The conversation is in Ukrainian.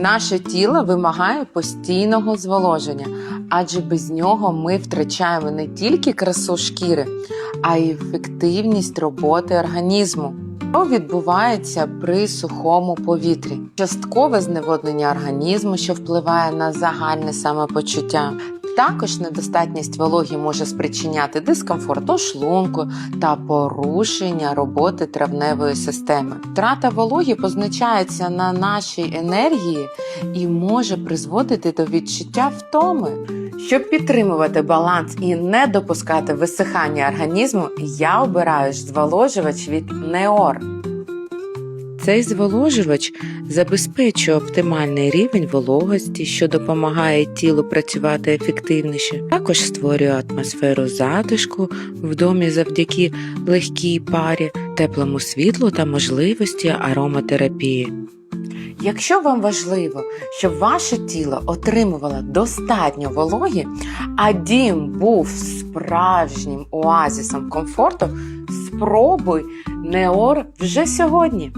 Наше тіло вимагає постійного зволоження, адже без нього ми втрачаємо не тільки красу шкіри, а й ефективність роботи організму. Що відбувається при сухому повітрі? Часткове зневоднення організму, що впливає на загальне самопочуття. Також недостатність вологі може спричиняти дискомфорт у шлунку та порушення роботи травневої системи. Втрата вологі позначається на нашій енергії і може призводити до відчуття втоми. Щоб підтримувати баланс і не допускати висихання організму, я обираю зволожувач від Неор. Цей зволожувач забезпечує оптимальний рівень вологості, що допомагає тілу працювати ефективніше. Також створює атмосферу затишку в домі завдяки легкій парі, теплому світлу та можливості ароматерапії. Якщо вам важливо, щоб ваше тіло отримувало достатньо вологі, а дім був справжнім оазісом комфорту, спробуй Неор вже сьогодні.